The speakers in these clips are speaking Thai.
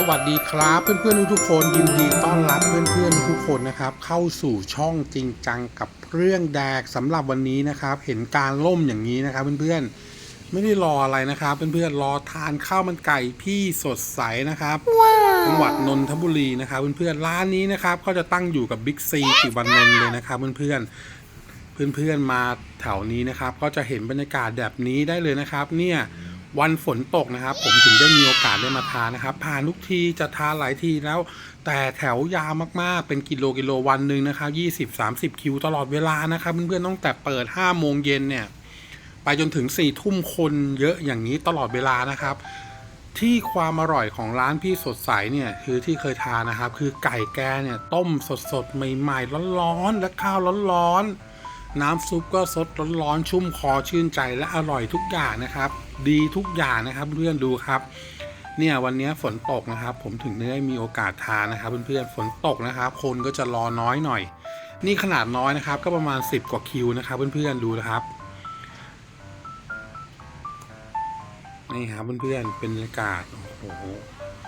สวัสดีครับเพื่อนๆทุกๆคนยินดีต้อนรับเพื่อนๆทุกคนนะครับ เข้าสู่ช่องจริงจังกับเรื่องแดกสำหรับวันนี้นะครับ เห็นการล่มอย่างนี้นะครับ เพื่อนๆไม่ได้รออะไรนะครับ เพื่อนๆรอทานข้าวมันไก่พี่สดใสนะครับจังหวัดนนทบุรีนะครับเพื่อนๆร้านนี้นะครับเขาจะตั้งอยู่กับบิ๊กซีติวันนนท์เลยนะครับเพื่อนๆเพื่อนๆมาแถวนี้นะครับ ก็จะเห็นบรรยากาศแบบนี้ได้เลยนะครับ เนี่ย วันฝนตกนะครับ ผมถึงได้มีโอกาสได้มาทานนะครับผ่านทุกทีจะทานหลายทีแล้ว แต่แถวยาวมากๆเป็นกิโลกิโลวันหนึ่งนะครับ20 30คิวตลอดเวลานะครับเพื่อนๆต้องแต่เปิด5โมงเย็นเนี่ย ไปจนถึง4ี่ทุ่มคนเยอะอย่างนี้ตลอดเวลานะครับ ที่ความอร่อยของร้านพี่สดใสเนี่ยคือที่เคยทานนะครับ คือไก่แกเนี่ยต้มสดๆใหม่ๆร้อนๆและข้าวร้อนๆ น้ำซุปก็สดร้อนๆชุ่มคอชื่นใจและอร่อยทุกอย่างนะครับ ดีทุกอย่างนะครับเพื่อนดูครับ เนี่ยวันนี้ฝนตกนะครับ ผมถึงได้มีโอกาสทานนะครับเพื่อนๆฝนตกนะครับ คนก็จะรอน้อยหน่อย นี่ขนาดน้อยนะครับ ก็ประมาณ 10 กว่าคิวนะครับเพื่อนๆดูนะครับนี่ครับเพื่อนๆเป็นบรรยากาศโอ้โห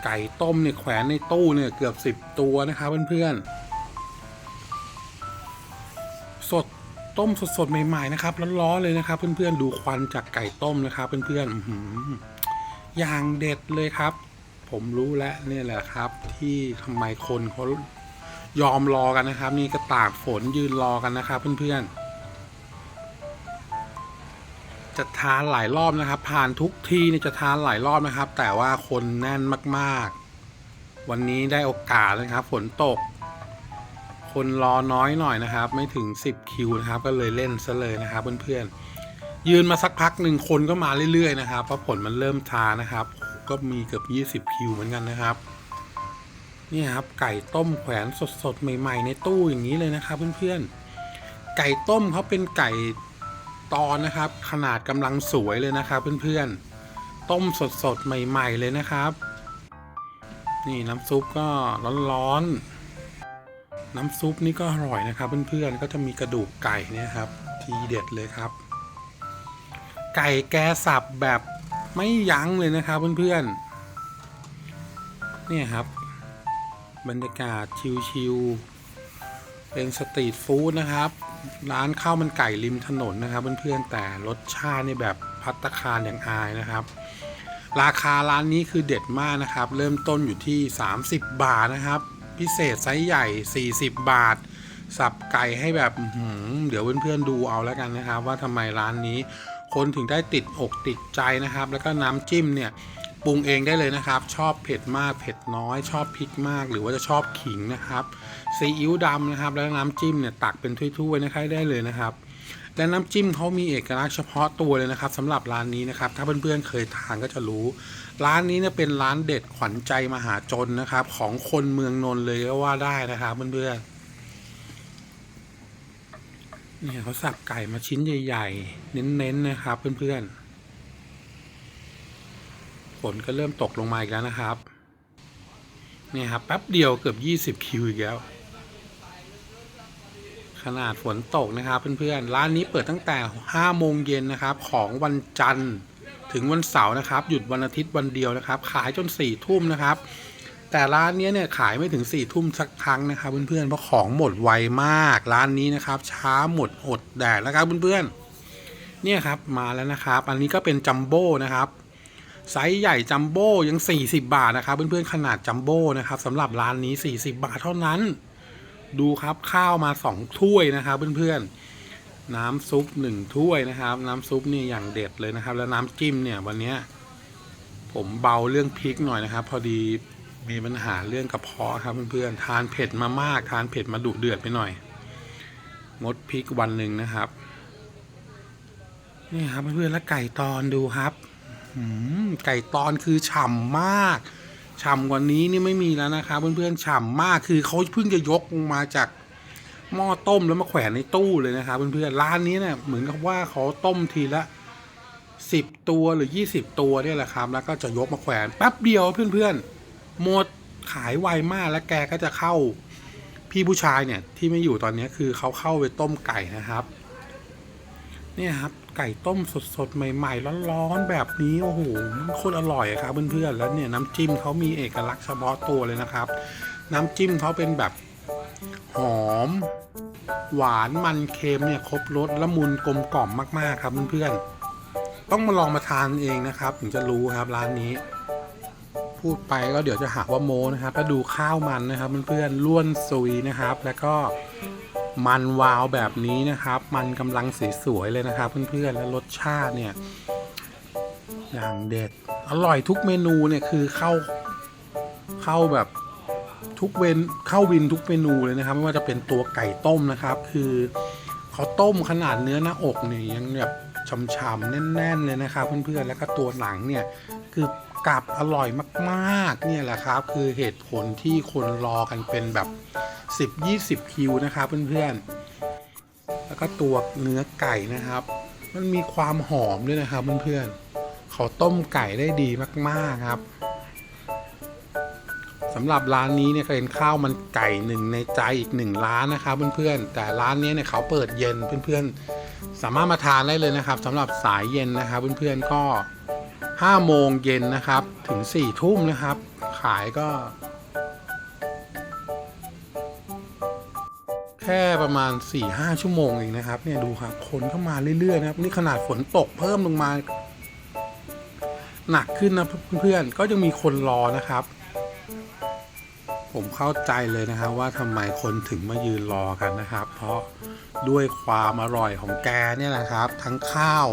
ไก่ต้มเนี่ยแขวนในตู้เนี่ยเกือบสิบตัวนะครับเพื่อนๆ ต้มสดๆใหม่ๆนะครับร้อนๆเลยนะครับ เพื่อนๆดูควันจากไก่ต้มนะครับ เพื่อนๆอย่างเด็ดเลยครับ ผมรู้แล้วนี่แหละครับ ที่ทำไมคนเขายอมรอกันนะครับ นี่ก็ตากฝนยืนรอกันนะครับ เพื่อนๆจะทานหลายรอบนะครับ ผ่านทุกทีเนี่ยจะทานหลายรอบนะครับ แต่ว่าคนแน่นมาก ๆ วันนี้ได้โอกาสนะครับ ฝนตก คนรอน้อยหน่อยนะครับ ไม่ถึง 10 คิวนะครับ ก็เลยเล่นซะเลยนะครับเพื่อนๆยืนมาสักพักหนึ่งคนก็มาเรื่อยๆนะครับเพราะผลมันเริ่มทานะครับ ก็มีเกือบ 20 คิวเหมือนกันนะครับนี่ครับไก่ต้มแขวนสดๆใหม่ ๆ ในตู้อย่างนี้เลยนะครับเพื่อนๆไก่ต้มเขาเป็นไก่ตอนนะครับ ขนาดกำลังสวยเลยนะครับเพื่อนๆต้มสดๆใหม่ ๆ เลยนะครับ นี่น้ำซุปก็ร้อนๆ น้ำซุปนี่ก็อร่อยนะครับเพื่อนๆก็จะมีกระดูกไก่เนี่ยครับ ทีเด็ดเลยครับ ไก่แกสับแบบไม่ยั้งเลยนะครับเพื่อนๆเนี่ยครับ บรรยากาศชิลๆเป็นสตรีทฟู้ดนะครับ ร้านข้าวมันไก่ริมถนนนะครับเพื่อนๆแต่รสชาตินี่แบบพัตตาคารอย่างอายนะครับ ราคาร้านนี้คือเด็ดมากนะครับ เริ่มต้นอยู่ที่ 30 บาทนะครับ พิเศษไซส์ใหญ่ 40 บาท สับไก่ให้แบบเดี๋ยวเพื่อนๆดูเอาแล้วกันนะครับ ว่าทำไมร้านนี้ คนถึงได้ติดอกติดใจนะครับ แล้วก็น้ำจิ้มเนี่ยปรุงเองได้เลยนะครับ ชอบเผ็ดมากเผ็ดน้อย ชอบพริกมาก หรือว่าจะชอบขิงนะครับซีอิ๊วดำนะครับ แล้วน้ำจิ้มเนี่ยตักเป็นถ้วยๆนะครับได้เลยนะครับ และน้ำจิ้มเขามีเอกลักษณ์เฉพาะตัวเลยนะครับสำหรับร้านนี้นะครับ ถ้าเพื่อนๆเคยทานก็จะรู้ ร้านนี้เนี่ยเป็นร้านเด็ดขวัญใจมหาชนนะครับ ของคนเมืองนนท์เลยก็ว่าได้นะครับเพื่อนๆเนี่ยเขาสับไก่มาชิ้นใหญ่ ๆ เน้นๆนะครับ เพื่อนๆฝนก็เริ่มตกลงมาอีกแล้วนะครับเนี่ยครับแป๊บเดียวเกือบ 20 คิวอีกแล้ว ขนาดฝนตกนะครับเพื่อนๆ ร้านนี้เปิดตั้งแต่ 5 โมงเย็นนะครับ ของวันจันทร์ถึงวันเสาร์นะครับ หยุดวันอาทิตย์วันเดียวนะครับ ขายจน4ทุ่มนะครับ แต่ร้านนี้เนี่ยขายไม่ถึง4ทุ่มสักครั้งนะครับเพื่อนๆ เพราะของหมดไวมากร้านนี้นะครับ ช้าหมดอดแดดแล้วครับเพื่อนๆ เนี่ยครับมาแล้วนะครับ อันนี้ก็เป็นจัมโบ้นะครับไซส์ใหญ่จัมโบ้ยัง 40 บาทนะครับเพื่อนๆ ขนาดจัมโบ้นะครับสำหรับร้านนี้ 40 บาทเท่านั้น ดูครับข้าวมาสองถ้วยนะครับเพื่อนๆ น้ำซุปหนึ่งถ้วยนะครับ น้ำซุปนี่อย่างเด็ดเลยนะครับ แล้วน้ำจิ้มเนี่ยวันนี้ผมเบาเรื่องพริกหน่อยนะครับ พอดีมีปัญหาเรื่องกระเพาะครับเพื่อนๆทานเผ็ดมามากทานเผ็ดมาดุเดือดไปหน่อย งดพริกวันหนึ่งนะครับนี่ครับเพื่อนๆแล้วไก่ตอนดูครับไก่ตอนคือฉ่ำมาก ฉ่ำกว่านี้นี่ไม่มีแล้วนะครับเพื่อนๆฉ่ำมากคือเขาเพิ่งจะยกลงมาจากหม้อต้มแล้วมาแขวนในตู้เลยนะครับเพื่อนๆร้านนี้เนี่ยเหมือนกับว่าเขาต้มทีละสิบตัวหรือยี่สิบตัวเนี่ยแหละครับ แล้วก็จะยกมาแขวนแป๊บเดียวเพื่อนๆหมดขายไวมากแล้วแกก็จะเข้าพี่ผู้ชายเนี่ยที่ไม่อยู่ตอนนี้คือเขาเข้าไปต้มไก่นะครับ เนี่ยครับ ไก่ต้มสดๆ ใหม่ๆ ร้อนๆ แบบนี้ โอ้โหโคตรอร่อยครับเพื่อนๆ แล้วเนี่ยน้ำจิ้มเขามีเอกลักษณ์เฉพาะตัวเลยนะครับ น้ำจิ้มเขาเป็นแบบหอม หวานมันเค็มเนี่ยครบรสละมุนกลมกล่อมมากๆครับเพื่อนๆ ต้องมาลองมาทานเองนะครับ ถึงจะรู้ครับร้านนี้พูดไปก็เดี๋ยวจะหาว่าโมนะครับแล้วดูข้าวมันนะครับเพื่อนๆล้วนซุยนะครับ แล้วก็ มันวาวแบบนี้นะครับ มันกำลังสสวยเลยนะครับ เพื่อนๆและรสชาติเนี่ยอย่างเด็ดอร่อยทุกเมนูเนี่ยคือเข้าเข้าแบบทุกเวนเข้าวินทุกเมนูเลยนะครับ ไม่ว่าจะเป็นตัวไก่ต้มนะครับ คือเขาต้มขนาดเนื้อหน้าอกเนี่ยยังแบบ ช่ำๆแน่น ๆ เลยนะครับเพื่อนๆแล้วก็ตัวหนังเนี่ยคือกลับอร่อยมากๆเนี่ยแหละครับ คือเหตุผลที่คนรอกันเป็นแบบ 10-20 คิวนะครับเพื่อนๆ แล้วก็ตัวเนื้อไก่นะครับ มันมีความหอมด้วยนะครับเพื่อนๆเขาต้มไก่ได้ดีมากๆครับสำหรับร้านนี้เนี่ยเป็นข้าวมันไก่หนึ่งในใจอีกหนึ่งร้านนะครับเพื่อนๆแต่ร้านนี้เนี่ยเขาเปิดเย็นเพื่อนๆ สามารถมาทานได้เลยนะครับสำหรับสายเย็นนะครับเพื่อนๆก็5โมงเย็นนะครับถึง4ทุ่มนะครับ ขายก็ แค่ประมาณ 4-5 ชั่วโมงเองนะครับเนี่ยดูครับคนเข้ามาเรื่อยๆนะครับ นี่ขนาดฝนตกเพิ่มลงมา หนักขึ้นนะเพื่อนๆก็ยังมีคนรอนะครับ ผมเข้าใจเลยนะครับว่าทำไมคนถึงมายืนรอกันนะครับ เพราะ ด้วยความอร่อยของแกเนี่ยแหละครับ ทั้งข้าว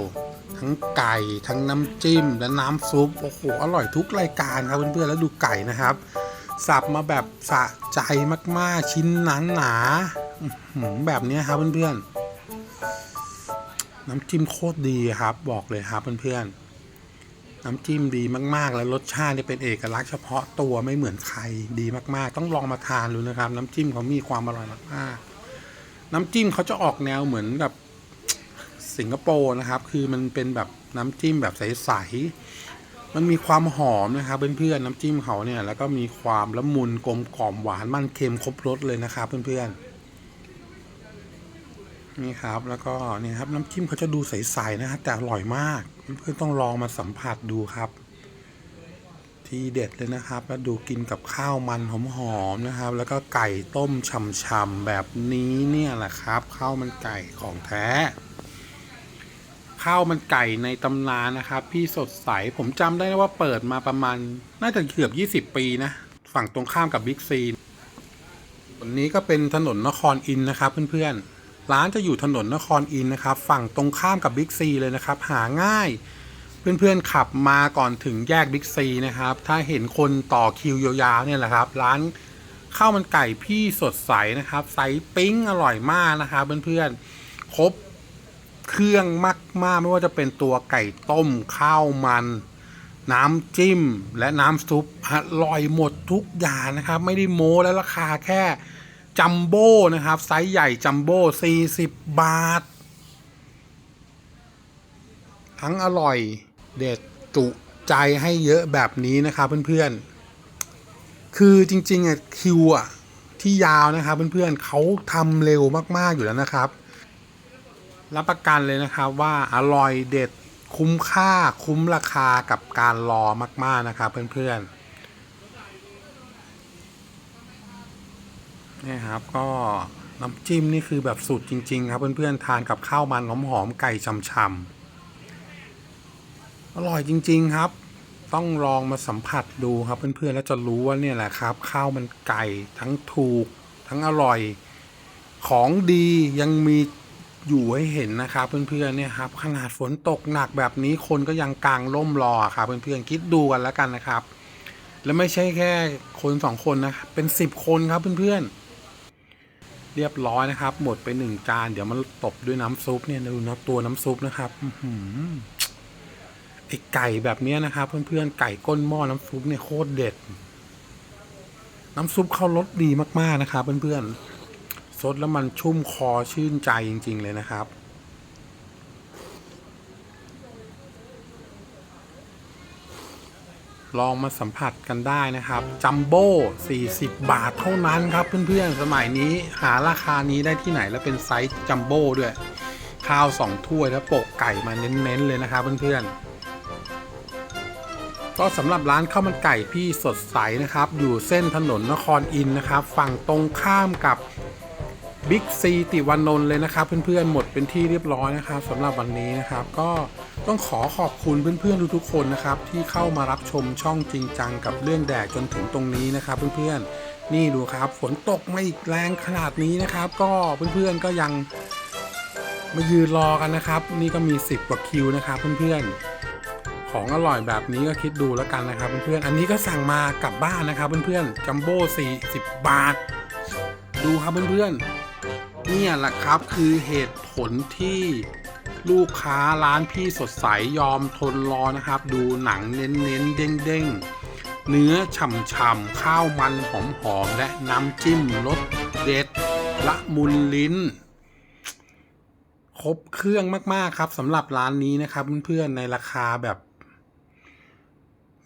ทั้งไก่ ทั้งน้ำจิ้ม และน้ำซุปโอ้โหอร่อยทุกรายการครับเพื่อนๆแล้วดูไก่นะครับ สับมาแบบสะใจมากๆชิ้นหนาหนาแบบนี้ครับเพื่อนๆน้ำจิ้มโคตรดีครับ บอกเลยครับเพื่อนๆน้ำจิ้มดีมากๆ แล้วรสชาติเนี่ยเป็นเอกลักษณ์เฉพาะตัวไม่เหมือนใครดีมากๆ ต้องลองมาทานดูนะครับ น้ำจิ้มเขามีความอร่อยมากๆ น้ำจิ้มเขาจะออกแนวเหมือนกับสิงคโปร์นะครับ คือมันเป็นแบบน้ำจิ้มแบบใสๆมันมีความหอมนะครับเพื่อนๆน้ำจิ้มเขาเนี่ยแล้วก็มีความละมุนกลมกล่อมหวานมันเค็มครบรสเลยนะครับเพื่อนๆนี่ครับแล้วก็นี่ครับน้ำจิ้มเขาจะดูใสๆนะครับแต่อร่อยมากเพื่อนๆต้องลองมาสัมผัสดูครับ ที่เด็ดเลยนะครับ แล้วดูกินกับข้าวมันหอมๆนะครับ แล้วก็ไก่ต้มฉ่ำๆแบบนี้เนี่ยแหละครับข้าวมันไก่ของแท้ข้าวมันไก่ในตำนานนะครับ พี่สดใสผมจำได้ว่าเปิดมาประมาณ น่าจะเกือบ 20 ปีนะ ฝั่งตรงข้ามกับบิ๊กซีวันนี้ก็เป็นถนนนครอินนะครับเพื่อนๆ ร้านจะอยู่ถนนนครอินนะครับ ฝั่งตรงข้ามกับบิ๊กซีเลยนะครับ หาง่าย เพื่อนๆขับมาก่อนถึงแยกบิ๊กซีนะครับ ถ้าเห็นคนต่อคิวยาวๆเนี่ยแหละครับ ร้านข้าวมันไก่พี่สดใสนะครับไซส์ปิ้งอร่อยมากนะครับเพื่อนๆครบเครื่องมากๆไม่ว่าจะเป็นตัวไก่ต้มข้าวมัน น้ำจิ้มและน้ำซุปอร่อยหมดทุกอย่างนะครับ ไม่ได้โม้และราคาแค่จัมโบ้นะครับไซส์ใหญ่จัมโบ้40 บาท ทั้งอร่อย เด็ดจุใจให้เยอะแบบนี้นะครับเพื่อนๆ คือจริงๆอะคิวอะที่ยาวนะครับเพื่อนๆเขาทำเร็วมากๆอยู่แล้วนะครับ รับประกันเลยนะครับว่าอร่อยเด็ดคุ้มค่าคุ้มราคากับการรอมาก ๆนะครับเพื่อนๆนี่ครับก็น้ำจิ้มนี่คือแบบสุดจริง ๆ ครับเพื่อนๆทานกับข้าวมันหอมๆไก่ช่ำๆ อร่อยจริง ๆครับ ต้องลองมาสัมผัสดูครับเพื่อนๆแล้วจะรู้ว่าเนี่ยแหละครับ ข้าวมันไก่ทั้งถูก ทั้งอร่อย ของดียังมีอยู่ให้เห็นนะครับเพื่อนๆเนี่ยครับขนาดฝนตกหนักแบบนี้คนก็ยังกางร่มรอครับเพื่อนๆคิดดูกันแล้วกันนะครับ แล้วไม่ใช่แค่คนสองคนนะเป็นสิบคนครับเพื่อนๆเรียบร้อยนะครับ หมดไปหนึ่งจาน เดี๋ยวมันตบด้วยน้ำซุปเนี่ยดูนะตัวน้ำซุปนะครับ อื้อหือ ไอไก่แบบเนี้ยนะครับเพื่อนๆไก่ก้นหม้อน้ำซุปเนี่ยโคตรเด็ด น้ำซุปเข้ารสดีมากๆนะครับเพื่อนๆซดแล้วมันชุ่มคอชื่นใจจริง ๆ เลยนะครับลองมาสัมผัสกันได้นะครับ จัมโบ้40 บาทเท่านั้นครับเพื่อนๆ สมัยนี้หาราคานี้ได้ที่ไหนแล้วเป็นไซส์จัมโบ้ด้วย ข้าวสองถ้วยแล้วโปะไก่มาเน้นๆ เลยนะครับเพื่อนๆ ก็สำหรับร้านข้าวมันไก่พี่สดใสนะครับ อยู่เส้นถนนนครอินนะครับ ฝั่งตรงข้ามกับบิ๊กซีติวานนท์เลยนะครับ เพื่อนๆ หมดเป็นที่เรียบร้อยนะครับสำหรับวันนี้นะครับ ก็ต้องขอขอบคุณเพื่อนๆทุกๆคนนะครับ ที่เข้ามารับชมช่องจริงจังกับเรื่องแดดจนถึงตรงนี้นะครับ เพื่อนๆนี่ดูครับ ฝนตกมาอีกแรงขนาดนี้นะครับ ก็เพื่อนๆก็ยังมายืนรอกันนะครับ นี่ก็มี 10กว่าคิวนะครับ เพื่อนๆ ของอร่อยแบบนี้ก็คิดดูแล้วกันนะครับเพื่อนๆ อันนี้ก็สั่งมากลับบ้านนะครับเพื่อนๆ จัมโบ้40 บาท ดูครับเพื่อนๆ เนี่ยแหละครับคือเหตุผลที่ลูกค้าร้านพี่สดใสยอมทนรอนะครับ ดูหนังเน้นๆ เด้งๆ เนื้อฉ่ำๆ ข้าวมันหอมๆ และน้ำจิ้มรสเด็ดละมุนลิ้นครบเครื่องมาก ๆ ครับสำหรับร้านนี้นะครับเพื่อนๆในราคาแบบ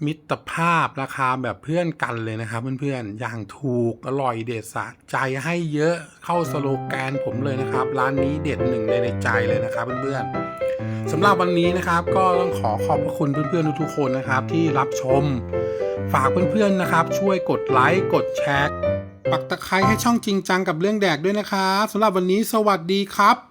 มิตรภาพราคาแบบเพื่อนกันเลยนะครับเพื่อนๆ อย่างถูกอร่อยเด็ดสะใจให้เยอะเข้าสโลแกนผมเลยนะครับ ร้านนี้เด็ดหนึ่งในในใจเลยนะครับเพื่อนๆสำหรับวันนี้นะครับก็ต้องขอขอบพระคุณเพื่อนๆทุกๆคนนะครับที่รับชม ฝากเพื่อนๆนะครับ ช่วยกดไลค์กดแชร์ปักตะไคร้ให้ช่องจริงจังกับเรื่องแดกด้วยนะครับสำหรับวันนี้สวัสดีครับ